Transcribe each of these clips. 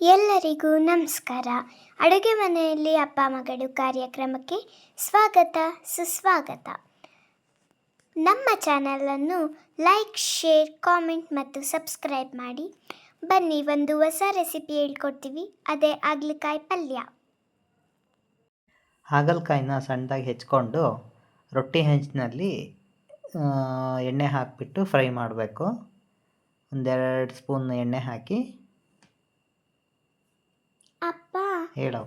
ಎಲ್ಲರಿಗೂ ನಮಸ್ಕಾರ. ಅಡುಗೆ ಮನೆಯಲ್ಲಿ ಅಪ್ಪ ಮಗಳು ಕಾರ್ಯಕ್ರಮಕ್ಕೆ ಸ್ವಾಗತ, ಸುಸ್ವಾಗತ. ನಮ್ಮ ಚಾನಲನ್ನು ಲೈಕ್, ಶೇರ್, ಕಾಮೆಂಟ್ ಮತ್ತು ಸಬ್ಸ್ಕ್ರೈಬ್ ಮಾಡಿ. ಬನ್ನಿ ಒಂದು ಹೊಸ ರೆಸಿಪಿ ಹೇಳ್ಕೊಡ್ತೀವಿ. ಅದೇ ಹಾಗಲಕಾಯಿ ಪಲ್ಯ. ಹಾಗಲಕಾಯಿನ ಸಣ್ಣದಾಗಿ ಹೆಚ್ಕೊಂಡು ರೊಟ್ಟಿ ಹೆಂಚಿನಲ್ಲಿ ಎಣ್ಣೆ ಹಾಕಿಬಿಟ್ಟು ಫ್ರೈ ಮಾಡಬೇಕು. ಒಂದೆರಡು ಸ್ಪೂನ್ ಎಣ್ಣೆ ಹಾಕಿ ಅಪ್ಪ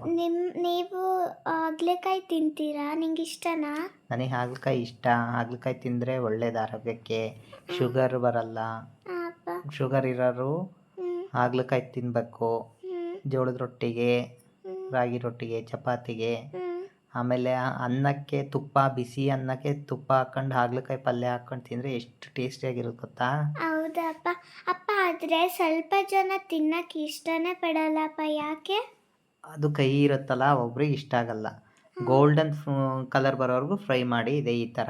ನಿಮ್ ನೀವು ಹಾಗಲಕಾಯಿ ತಿಂತೀರಾ? ನಿಂಗೆ ಇಷ್ಟನಾ? ನನಗೆ ಹಾಗಲಕಾಯಿ ಇಷ್ಟ. ಹಾಗಲಕಾಯಿ ತಿಂದರೆ ಒಳ್ಳೇದು ಆರೋಗ್ಯಕ್ಕೆ. ಶುಗರ್ ಬರಲ್ಲ. ಆ, ಅಪ್ಪ. ಶುಗರ್ ಇರೋರು ಹಾಗಲಕಾಯಿ ತಿನ್ನಬೇಕು ಜೋಳದ ರೊಟ್ಟಿಗೆ ರಾಗಿ ರೊಟ್ಟಿಗೆ ಚಪಾತಿಗೆ. ಆಮೇಲೆ ಅನ್ನಕ್ಕೆ ತುಪ್ಪ ಬಿಸಿ ಅನ್ನಕ್ಕೆ ತುಪ್ಪ ಹಾಕೊಂಡು ಹಾಗಲಕಾಯಿ ಪಲ್ಯ ಹಾಕೊಂಡು ತಿಂದರೆ ಎಷ್ಟು ಟೇಸ್ಟಿಯಾಗಿರುತ್ತೆ ಗೊತ್ತಾ? ಹೌದಾ ಅಪ್ಪ. ಅಪ್ಪ ಆದರೆ ಸ್ವಲ್ಪ ಜನ ತಿನ್ನಕ್ಕೆ ಇಷ್ಟನೇ ಪಡಲ್ಲಪ್ಪ ಯಾಕೆ? ಅದು ಕೈ ಇರುತ್ತಲ್ಲ ಒಬ್ರಿಗೆ ಇಷ್ಟ ಆಗಲ್ಲ. ಗೋಲ್ಡನ್ ಕಲರ್ ಬರೋವರೆಗೂ ಫ್ರೈ ಮಾಡಿ ಇದೆ ಈ ಥರ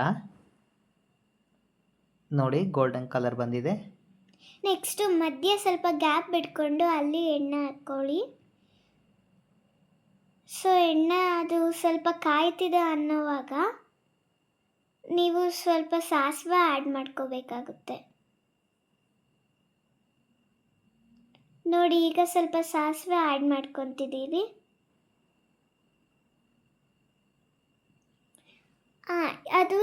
ನೋಡಿ ಗೋಲ್ಡನ್ ಕಲರ್ ಬಂದಿದೆ. ನೆಕ್ಸ್ಟು ಮಧ್ಯೆ ಸ್ವಲ್ಪ ಗ್ಯಾಪ್ ಬಿಟ್ಕೊಂಡು ಅಲ್ಲಿ ಎಣ್ಣೆ ಹಾಕ್ಕೊಳ್ಳಿ. ಸೊ ಎಣ್ಣೆ ಅದು ಸ್ವಲ್ಪ ಕಾಯ್ತಿದೆ ಅನ್ನೋವಾಗ ನೀವು ಸ್ವಲ್ಪ ಸಾಸಿವೆ ಆ್ಯಡ್ ಮಾಡ್ಕೋಬೇಕಾಗುತ್ತೆ. ನೋಡಿ, ಈಗ ಸ್ವಲ್ಪ ಸಾಸಿವೆ ಆ್ಯಡ್ ಮಾಡ್ಕೊತಿದ್ದೀವಿ. ಅದು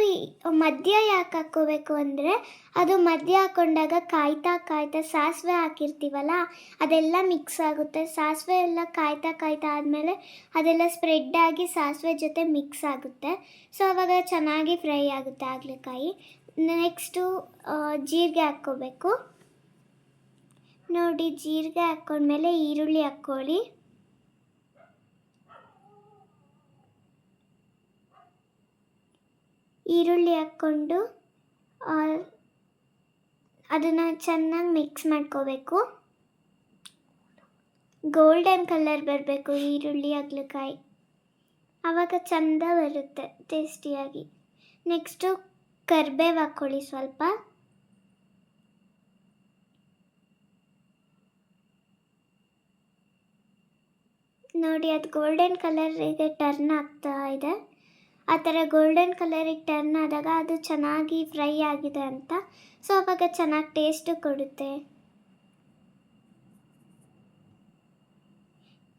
ಮಧ್ಯ ಯಾಕೆ ಹಾಕ್ಕೋಬೇಕು ಅಂದರೆ, ಅದು ಮಧ್ಯ ಹಾಕೊಂಡಾಗ ಕಾಯ್ತಾ ಕಾಯ್ತಾ ಸಾಸಿವೆ ಹಾಕಿರ್ತೀವಲ್ಲ, ಅದೆಲ್ಲ ಮಿಕ್ಸ್ ಆಗುತ್ತೆ. ಸಾಸಿವೆ ಎಲ್ಲ ಕಾಯ್ತಾ ಕಾಯ್ತಾ ಆದಮೇಲೆ ಅದೆಲ್ಲ ಸ್ಪ್ರೆಡ್ ಆಗಿ ಸಾಸಿವೆ ಜೊತೆ ಮಿಕ್ಸ್ ಆಗುತ್ತೆ. ಸೊ ಅವಾಗ ಚೆನ್ನಾಗಿ ಫ್ರೈ ಆಗುತ್ತೆ ಆಗ್ಲೆಕಾಯಿ ನೆಕ್ಸ್ಟು ಜೀರಿಗೆ ಹಾಕ್ಕೋಬೇಕು. ನೋಡಿ ಜೀರಿಗೆ ಹಾಕೊಂಡ್ಮೇಲೆ ಈರುಳ್ಳಿ ಹಾಕ್ಕೊಳ್ಳಿ ಈರುಳ್ಳಿ ಹಾಕ್ಕೊಂಡು ಅದನ್ನು ಚೆನ್ನಾಗಿ ಮಿಕ್ಸ್ ಮಾಡ್ಕೋಬೇಕು. ಗೋಲ್ಡನ್ ಕಲರ್ ಬರಬೇಕು ಈರುಳ್ಳಿ ಹಾಗಲಕಾಯಿ. ಆವಾಗ ಚಂದ ಬರುತ್ತೆ ಟೇಸ್ಟಿಯಾಗಿ ನೆಕ್ಸ್ಟು ಕರ್ಬೇವು ಹಾಕ್ಕೊಳ್ಳಿ ಸ್ವಲ್ಪ. ನೋಡಿ, ಅದು ಗೋಲ್ಡನ್ ಕಲರಿಗೆ ಟರ್ನ್ ಆಗ್ತಾ ಇದೆ. ಆ ಥರ ಗೋಲ್ಡನ್ ಕಲರಿಗೆ ಟರ್ನ್ ಆದಾಗ ಅದು ಚೆನ್ನಾಗಿ ಫ್ರೈ ಆಗಿದೆ ಅಂತ. ಸೊ ಅವಾಗ ಚೆನ್ನಾಗಿ ಟೇಸ್ಟು ಕೊಡುತ್ತೆ.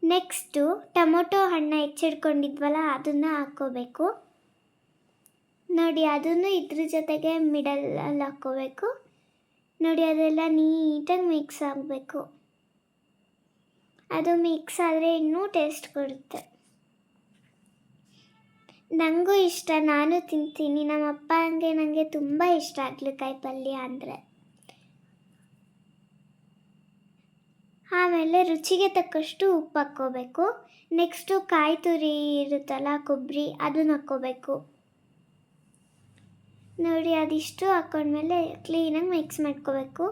ನೆಕ್ಸ್ಟು ಟೊಮೊಟೊ ಹಣ್ಣು ಹೆಚ್ಚಿಡ್ಕೊಂಡಿದ್ವಲ್ಲ, ಅದನ್ನು ಹಾಕ್ಕೋಬೇಕು. ನೋಡಿ, ಅದನ್ನು ಇದ್ರ ಜೊತೆಗೆ ಮಿಡಲಲ್ಲಿ ಹಾಕ್ಕೋಬೇಕು. ನೋಡಿ, ಅದೆಲ್ಲ ನೀಟಾಗಿ ಮಿಕ್ಸ್ ಆಗಬೇಕು. ಅದು ಮಿಕ್ಸ್ ಆದರೆ ಇನ್ನೂ ಟೇಸ್ಟ್ ಕೊಡುತ್ತೆ. ನನಗೂ ಇಷ್ಟ, ನಾನು ತಿಂತೀನಿ. ನಮ್ಮಪ್ಪ ಹಂಗೆ ನನಗೆ ತುಂಬ ಇಷ್ಟ ಹಾಗಲಕಾಯಿ ಪಲ್ಯ ಅಂದರೆ. ಆಮೇಲೆ ರುಚಿಗೆ ತಕ್ಕಷ್ಟು ಉಪ್ಪು ಹಾಕ್ಕೋಬೇಕು. ನೆಕ್ಸ್ಟು ಕಾಯಿ ತುರಿ ಇರುತ್ತಲ್ಲ, ಕೊಬ್ಬರಿ, ಅದನ್ನ ಹಾಕ್ಕೋಬೇಕು. ನೋಡಿ, ಅದಿಷ್ಟು ಹಾಕ್ಕೊಂಡ್ಮೇಲೆ ಕ್ಲೀನಾಗಿ ಮಿಕ್ಸ್ ಮಾಡ್ಕೋಬೇಕು.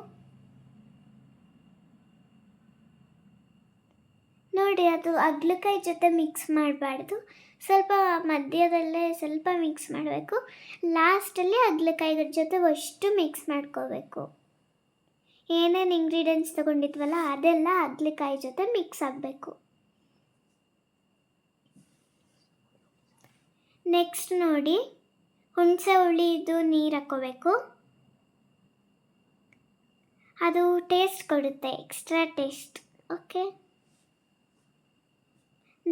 ನೋಡಿ, ಅದು ಅಗ್ಲಕಾಯಿ ಜೊತೆ ಮಿಕ್ಸ್ ಮಾಡಬಾರ್ದು. ಸ್ವಲ್ಪ ಮಧ್ಯದಲ್ಲೇ ಸ್ವಲ್ಪ ಮಿಕ್ಸ್ ಮಾಡಬೇಕು. ಲಾಸ್ಟಲ್ಲಿ ಅಗ್ಲಕಾಯಿ ಜೊತೆ ಅಷ್ಟು ಮಿಕ್ಸ್ ಮಾಡ್ಕೋಬೇಕು. ಏನೇನು ಇಂಗ್ರೀಡಿಯೆಂಟ್ಸ್ ತೊಗೊಂಡಿದ್ವಲ್ಲ, ಅದೆಲ್ಲ ಅಗ್ಲಕಾಯಿ ಜೊತೆ ಮಿಕ್ಸ್ ಆಗಬೇಕು. ನೆಕ್ಸ್ಟ್ ನೋಡಿ, ಹುಣಸೆ ಹುಳಿದು ನೀರು ಹಾಕ್ಕೋಬೇಕು. ಅದು ಟೇಸ್ಟ್ ಕೊಡುತ್ತೆ ಎಕ್ಸ್ಟ್ರಾ ಟೇಸ್ಟ್ ಓಕೆ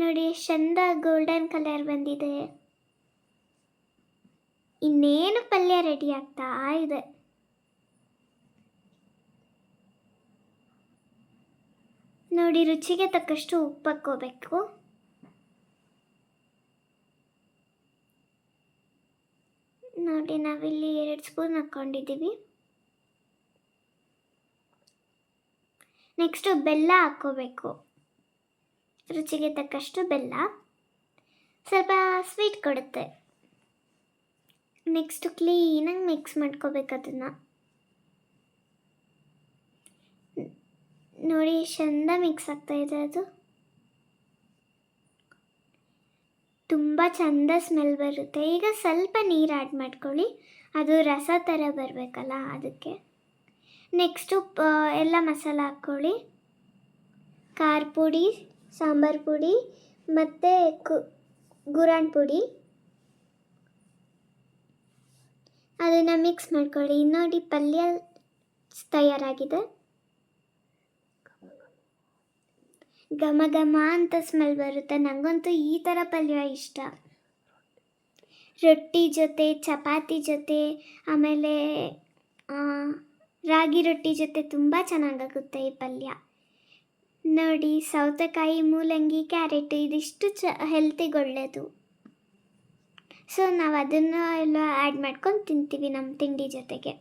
ನೋಡಿ, ಚಂದ ಗೋಲ್ಡನ್ ಕಲರ್ ಬಂದಿದೆ. ಇನ್ನೇನು ಪಲ್ಯ ರೆಡಿ ಆಗ್ತಾ ಇದೆ. ನೋಡಿ, ರುಚಿಗೆ ತಕ್ಕಷ್ಟು ಉಪ್ಪು ಹಾಕ್ಕೋಬೇಕು ನೋಡಿ, ನಾವಿಲ್ಲಿ ಎರಡು ಸ್ಪೂನ್ ಹಾಕ್ಕೊಂಡಿದ್ದೀವಿ. ನೆಕ್ಸ್ಟು ಬೆಲ್ಲ ಹಾಕ್ಕೋಬೇಕು. ರುಚಿಗೆ ತಕ್ಕಷ್ಟು ಬೆಲ್ಲ, ಸ್ವಲ್ಪ ಸ್ವೀಟ್ ಕೊಡುತ್ತೆ. ನೆಕ್ಸ್ಟು ಕ್ಲೀನಾಗಿ ಮಿಕ್ಸ್ ಮಾಡ್ಕೋಬೇಕು ಅದನ್ನು. ನೋಡಿ, ಚಂದ ಮಿಕ್ಸ್ ಆಗ್ತಾ ಇದೆ ಅದು. ತುಂಬ ಚಂದ ಸ್ಮೆಲ್ ಬರುತ್ತೆ. ಈಗ ಸ್ವಲ್ಪ ನೀರು ಆ್ಯಡ್ ಮಾಡ್ಕೊಳ್ಳಿ. ಅದು ರಸ ಥರ ಬರಬೇಕಲ್ಲ ಅದಕ್ಕೆ. ನೆಕ್ಸ್ಟು ಎಲ್ಲ ಮಸಾಲ ಹಾಕ್ಕೊಳ್ಳಿ. ಖಾರ ಪುಡಿ. ಸಾಂಬಾರು ಪುಡಿ ಮತ್ತು ಕು, ಗುರಾಣ್ ಪುಡಿ. ಅದನ್ನು ಮಿಕ್ಸ್ ಮಾಡ್ಕೊಳ್ಳಿ. ನೋಡಿ ಪಲ್ಯ ತಯಾರಾಗಿದೆ. ಘಮ ಘಮ ಅಂತ ಸ್ಮೆಲ್ ಬರುತ್ತೆ. ನನಗಂತೂ ಈ ಥರ ಪಲ್ಯ ಇಷ್ಟ. ರೊಟ್ಟಿ ಜೊತೆ, ಚಪಾತಿ ಜೊತೆ, ಆಮೇಲೆ ರಾಗಿ ರೊಟ್ಟಿ ಜೊತೆ ತುಂಬ ಚೆನ್ನಾಗಾಗುತ್ತೆ ಈ ಪಲ್ಯ. ನೋಡಿ, ಸೌತೆಕಾಯಿ, ಮೂಲಂಗಿ, ಕ್ಯಾರೆಟ್ ಇದಿಷ್ಟು ಚ ಹೆಲ್ತಿಗೆ ಒಳ್ಳೆಯದು ಸೊ ನಾವು ಅದನ್ನು ಎಲ್ಲ ಆ್ಯಡ್ ಮಾಡ್ಕೊಂಡು ತಿಂತೀವಿ ನಮ್ಮ ತಿಂಡಿ ಜೊತೆಗೆ.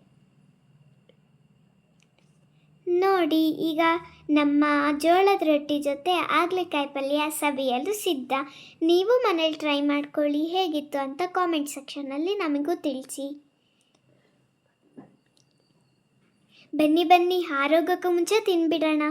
ನೋಡಿ, ಈಗ ನಮ್ಮ ಜೋಳದ ರೊಟ್ಟಿ ಜೊತೆ ಆಗ್ಲೆಕಾಯಿ ಪಲ್ಯ ಸವಿಯಲು ಸಿದ್ಧ. ನೀವು ಮನೇಲಿ ಟ್ರೈ ಮಾಡ್ಕೊಳ್ಳಿ, ಹೇಗಿತ್ತು ಅಂತ ಕಾಮೆಂಟ್ ಸೆಕ್ಷನಲ್ಲಿ ನಮಗೂ ತಿಳಿಸಿ. ಬನ್ನಿ ಬನ್ನಿ, ಆರೋಗ್ಯಕ್ಕೂ ಮುಂಚೆ ತಿನ್ಬಿಡೋಣ.